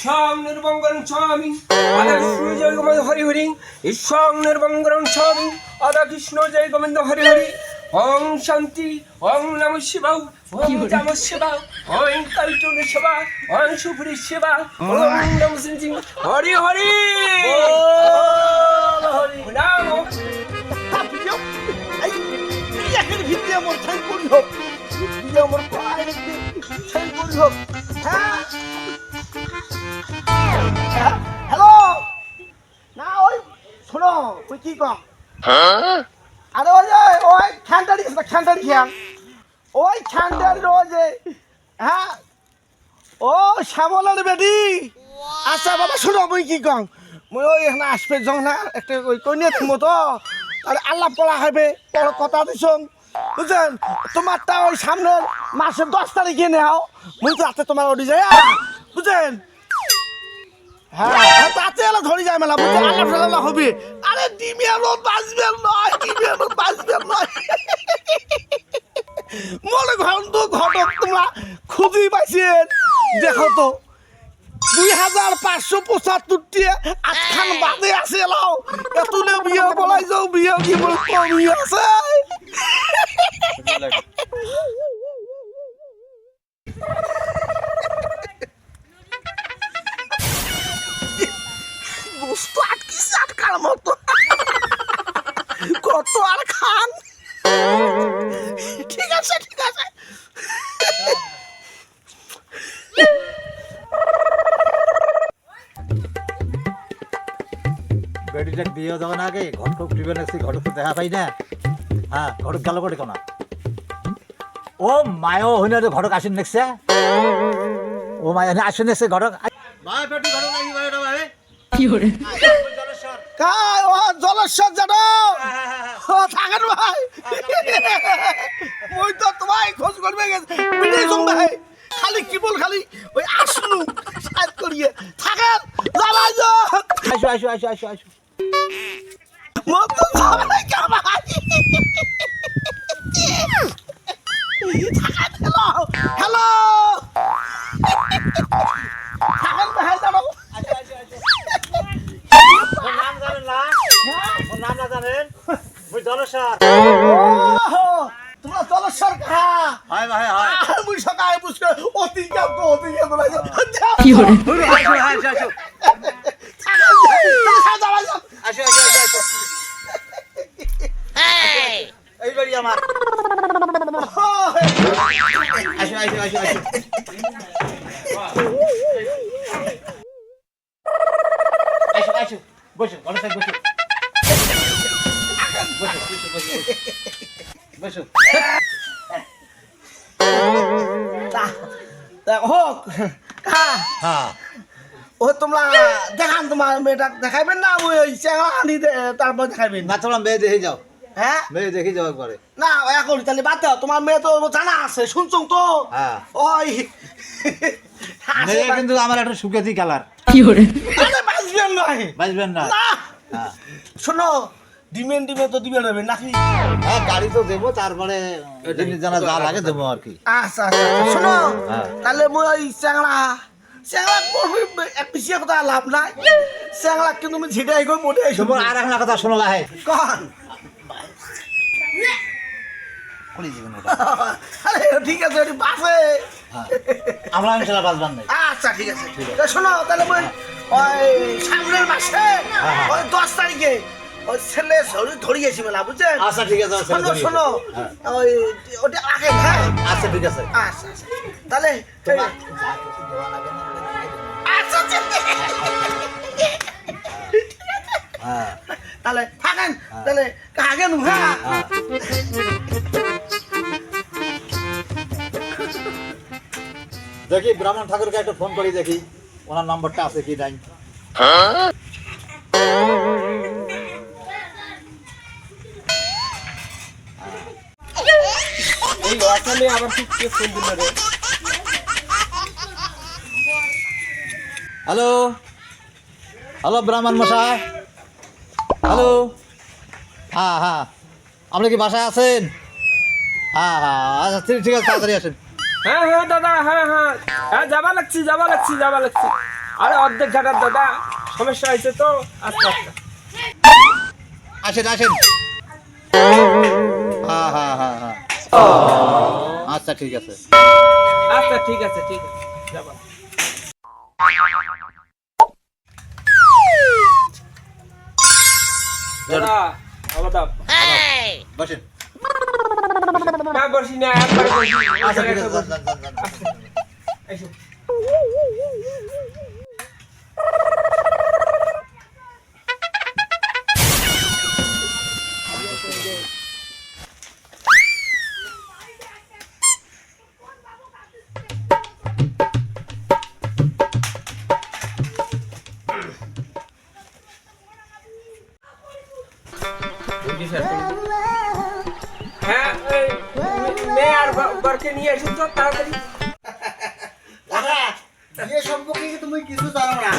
ঈশ্বং নির্বঙ্গরং স্বামী আদা কৃষ্ণ জয় গোবিন্দ হরি হরি ঈশ্বং নির্বঙ্গরং স্বামী আদা কৃষ্ণ জয় গোবিন্দ হরি হরি ওং শান্তি ওং নম শিবাউ ওং নম শিবা ওং কালচুন শিবা ওং সুপুরি শিবা ওং নম সিং হরি হরি ভিতরে আমার ঠাই হোক ভিতরে আমার পায়ের ঠাই করি হোক হ্যাঁ হ্যালো? না, ওই শোনো, ওই কি কম? আরে ওই যে, ওই খ্যানটারি খ্যানটারি খ্যান ওই খ্যানটারি যে হ্যাঁ? ও, শ্যামলার বেটি। আচ্ছা বাবা, শোনো মুই কি কম? মুই ওই এখানে আসবে যখন না একটা ওই কন্যা থাকব তো আর আল্লাহ পড়া হবে, বড় কথা দিছ বুঝছেন তোমারটা ওই সামনের মাসের দশ তারিখে নেও। তো রাতে তোমার ওডি যায় বুঝছেন হ্যাঁ হ্যাঁ, তাতে এলা ধরে যায় মেলা বুঝছেন আল্লাহ ফাল্লাহ হবে। আরে ডিমিয়ানো বাঁচবেন নয় ডিমিয়ানো বাঁচবেন নয়। মনে ঘন তো ঘটক তোমরা খুঁজেই পাইছেন? দেখো তো দুই হাজার পাঁচশো পঁচাত্তরটি আটখান বাদে আছে এলাও এতুলে বিয়ে বলাই যাও বিয়ে কি বল কমি আছে? গোস্ত আটকিছে আটকার মতো? কত আর খান? ঠিক আছে ঠিক আছে। বেটিটাক বিয়ে দেওয়ার আগে। ঘটক টিভে নাকছি ঘটক তো দেখা পাই না। হ্যাঁ ঘটক গেল করে কোনা? ও মায়ও হইনা রে ঘটক আসেন নেকছে ও মায় আসেন নেকছে ঘটক। ভাই বেটি ঘটক লাগি ভাই। রে ভাই কাই ও জলেশ্বর জানো? ও থাকেন ভাই। মই তো তোমায় খোঁজ করবে গেছে। ভাই। খালি কি বল খালি? ওই আসনু সাজ করিয়ে। থাকেন? জ্বালাই আসো আসো আসো আসো আসো। মত জ্বালাই কামাই আসো আসো বসো বসো। বসো বসো বসো বসো। হোক। কা হ্যাঁ। ও তোমরা দেখান তোমার মেয়েটা দেখাইবেন না? ওই আনি তারপর দেখাইবেন। না তোমরা মেয়ে দেখে যাও। হ্যাঁ? মেয়ে দেখে যাও একবারে। না এখন তাহলে বাদ দাও তোমার মেয়ে তো জানা আছে শুনছো তো? হ্যাঁ। ওই। মেয়ে কিন্তু আমার একটা সুখেতি কালার। আরে বাঁচবেন নয় বাঁচবেন না। না। হ্যাঁ। শোনো ডিমেন ডিমে তো দিবে নেবে নাকি? হ্যাঁ গাড়ি তো দেবো তারপরে জানা যা লাগে দেবো আর কি। আচ্ছা আচ্ছা। শোনো। তাহলে মই ওই চ্যাংড়া চ্যাংড়া করবি এক পিছিয়ে কথা লাভ নাই। চ্যাংড়া কিন্তু আমি ঝিটাই গই মোটে তোমার আর একটা কথা শোনো ভাই কন? আরে ঠিক আছে ওটি বাসে। আমরা আমি সেটা নাই। আচ্ছা ঠিক আছে। তা শোনো তাহলে ওই সামনের মাসে হ্যাঁ। ওই দশ তারিখে ওই ছেলে ধরি ধরিয়েছি মেলা বুঝছেন? আচ্ছা ঠিক আছে শোনো শোনো। হ্যাঁ। ওই ওটা আগে হ্যাঁ? আচ্ছা ঠিক আছে। আচ্ছা আচ্ছা তাহলে তাহলে থাকেন তাহলে কাকে হ্যাঁ। হ্যাঁ। দেখি ব্রাহ্মণ ঠাকুরকে একটা ফোন করি দেখি ওনার নম্বরটা আছে কি নাই। এই আবার ঠিক ফোন দিল রে? হ্যালো হ্যালো ব্রাহ্মণ মশাই হ্যালো হ্যাঁ হ্যাঁ আপনি কি বাসায় আছেন? হ্যাঁ হ্যাঁ আচ্ছা ঠিক ঠিক আছে তাড়াতাড়ি আসেন। হ্যাঁ হ্যাঁ দাদা হ্যাঁ হ্যাঁ। হ্যাঁ যাবা লাগছি যাবা লাগছি যাবা লাগছি। আরে অর্ধেক ঘাটার দাদা। সমস্যা হয়েছে তো আস্তে আস্তে। আসেন আসেন। হ্যাঁ হ্যাঁ হ্যাঁ হ্যাঁ আচ্ছা ঠিক আছে। আচ্ছা ঠিক আছে ঠিক আছে। যাব। বসেন। না বসি না একবার বসি আচ্ছা ঠিক আছে। এসো। আর নিয়ে এসো তো তাড়াতাড়ি। দাদা বিয়ে সম্পর্কে তুমি কিছু জানো না?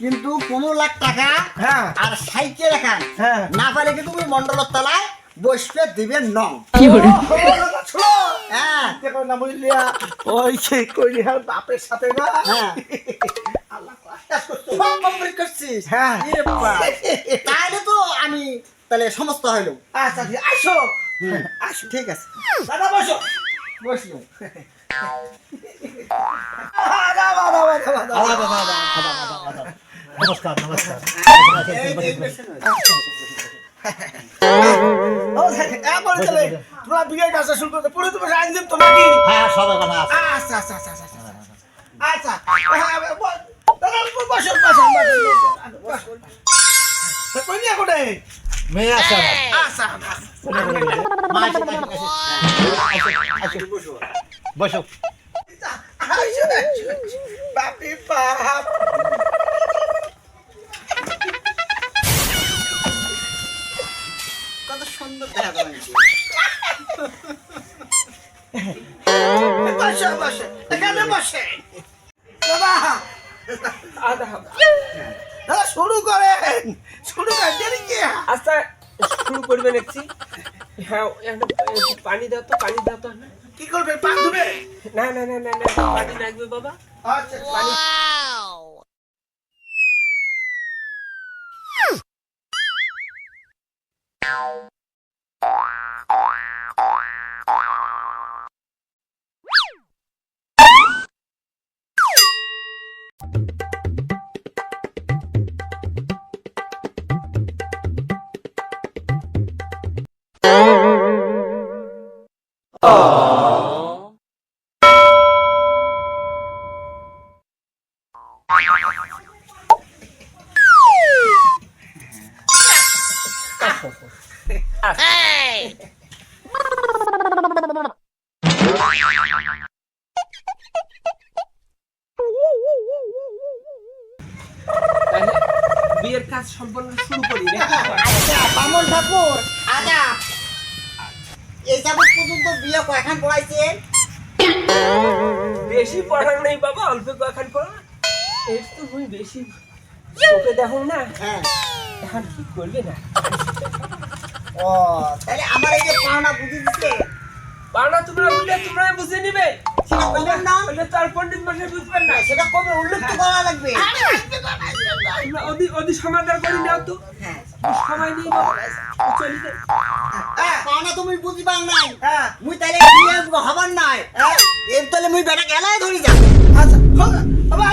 কিন্তু পনেরো লাখ টাকা হ্যাঁ। আর সাইকেল এখান। হ্যাঁ। না পারে কি তুমি মন্ডলের তলায় বসবে দিবেন ন। হ্যাঁ না বুঝলিয়া ওই সে কইলি হ্যাঁ বাপের সাথে না? হ্যাঁ। আল্লাহ সব কমপ্লিট করছিস? হ্যাঁ। ইরে বাপ। তাহলে তো আমি তাহলে সমস্ত হইল। আচ্ছা আসো আসো ঠিক আছে। দাদা বসো। নমস্কার নমস্কার হ্যাঁ আচ্ছা আচ্ছা মেয়ে আসে, আসে, বসো। বাপরে বাপ কত সুন্দর দেখা বসে বসে এখানে বসে দাদা আদা দাদা শুরু করেন। শুরু করেন আচ্ছা শুরু করবে দেখছি। হ্যাঁ পানি দাও তো পানি দাও তো। কি করবে? পানি ধুবে? না না না না না পানি লাগবে বাবা। আচ্ছা। পানি বিয়ের কাজ সম্পন্ন শুরু করি আচ্ছা বামন ঠাকুর এই যাবৎ পর্যন্ত বিয়ে কয়খান পড়াইছেন বেশি পড়ার নেই বাবা অল্প কয়েকখান পড়া। এর তো বেশি। চোখে দেখো না হ্যাঁ। এখন কি করবে না। ও তাহলে আমার এই যে পাওনা বুঝি দিচ্ছে বাংলা তোমরা বললে তোমরা বুঝে নিবে। সেটা না বললে তো পণ্ডিত মশাই বুঝবেন না সেটা কবে উল্লেখ তো করা লাগবে। তোমরা অধি অধি সমাধান করে নাও তো। হ্যাঁ। সময় নেই বাবা। পাওনা তুমি বুঝিবাং নাই হ্যাঁ। মুই তাহলে বিয়ে হবার নাই। এর তাহলে মুই বেটা গেলাই ধরি যা। আচ্ছা বাবা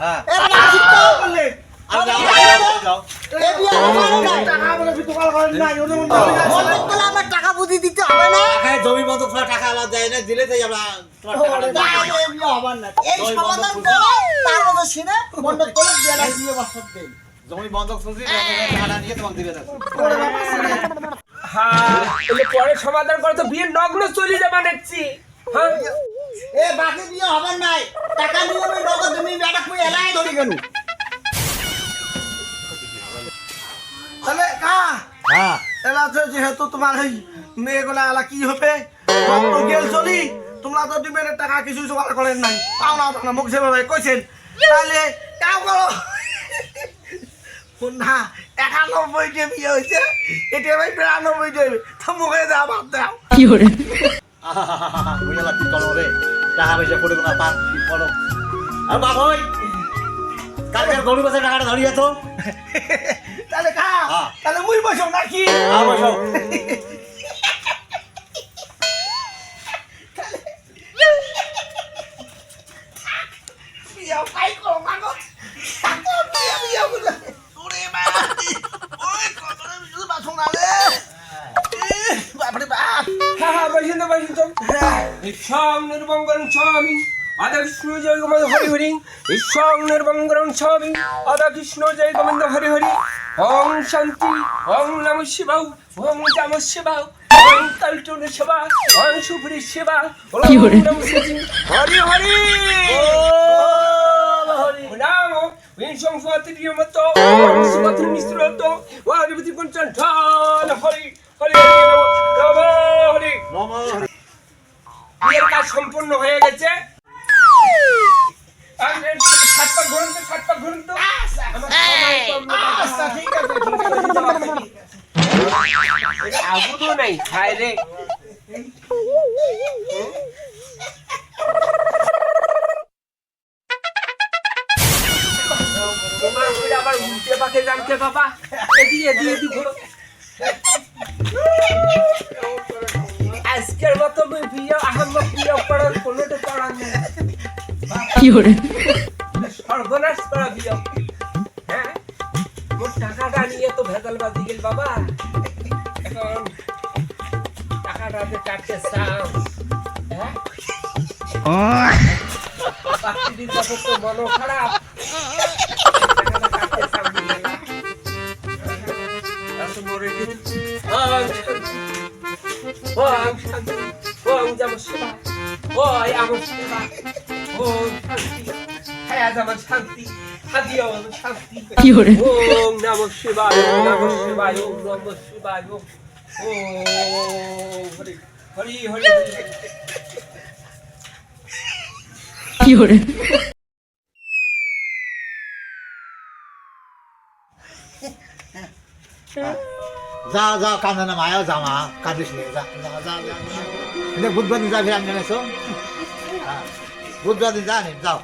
হ্যাঁ। এ বেটা আসিস বললেন বিয়ে টাকা হয়ে বুঝি দিতে হবে না। জমি টাকা দেয় না দিলে তাই আমরা বিয়ে এই সমাধান করো তার মতো শুনে মন্ডল তোলে বিয়েটা দিয়ে বসত দেন জমি বন্ধক চলছে বন্ধকের নিয়ে তোমাকে দিবে হ্যাঁ এলে পরে সমাধান করে তো বিয়ের নগ্ন চলে যাবা দেখছি। হ্যাঁ এ বাকি বিয়ে হবার নাই। টাকা নিয়ে নগদ তুমি বেটা কই এলাই ধরি কেন হ্যাঁ। এলা তো যেহেতু তোমার এই মেয়েগুলা এলা কি হবে? গেল চলি। তোমরা তো ডিমের টাকা কিছু জোগাড় করেন নাই। পাও না তোমরা মুখ সেভাবে কইছেন। তাহলে কাও করো না একানব্বই যে বিয়ে হয়েছে এটা ভাই বিরানব্বই দেবে তো মুখে দেওয়া বাদ দাও। আহা, বুঝলা কি করো রে। টাকা পয়সা করে না পান কি করো আর বাপ ওই কালকে গরু বেচা টাকাটা ধরিয়ে তো? তাহলে খা। হ্যাঁ। তাহলে মুই বসো নাকি? হ্যাঁ বসো। বাপরে বাপ। হা হা বসেন তো বসেন তো। ঈশ্বং নির্মঙ্গলং স্বামী। আদা কৃষ্ণ জয় গোবিন্দ হরি হরি ঈশ্বং নির্মঙ্গলং স্বামী। আদা কৃষ্ণ জয় গোবিন্দ হরি হরি ওম শান্তি ওম নম শিবাউ ওম জাম শিবাউ ওম কালটুন শিবা ওম সুপুরি শিবা ওম নম হরি হরি! নাম বিংশং ফাতিরিয় মত ওম সুমাত্র মিশ্রত ওয়ারিপতি পঞ্চন ঠান হরি হরি নম হরি। বিয়ের কাজ সম্পূর্ণ হয়ে গেছে। আর এর ঘুরুন তো তো। ঠিক আছে নাই রে। আবার উল্টে বাবা? ঘোরো। আজকের মতো বিয়ে আহম্মদ বিয়ে করার নেই সর্বনাশ করা বিয়ে হ্যাঁ মোর টাকাটা নিয়ে তো ভেজাল বাজি গেল বাবা এখন টাকাটা যে কাটতে চাও হ্যাঁ যত তো মনও খারাপ টাকাটা কাটতে চাও নিয়ে না। আর তো মরে গেল। ওম শান্তি। আমার শান্তি। হ্যাঁ আমার শান্তি হাদিয়া আমার শান্তি ওম নম শিবায় ওম নম শিবায় ওম নম শিবায় ওম ওম হরি হরি হরি হরি হরি। যা যা কান্দে না মায়া যা মা কান্দিস নি যা যা যা যা বুধবার দিন যাবি আমি জানাইছো হ্যাঁ বুধবার দিন যা নি যাও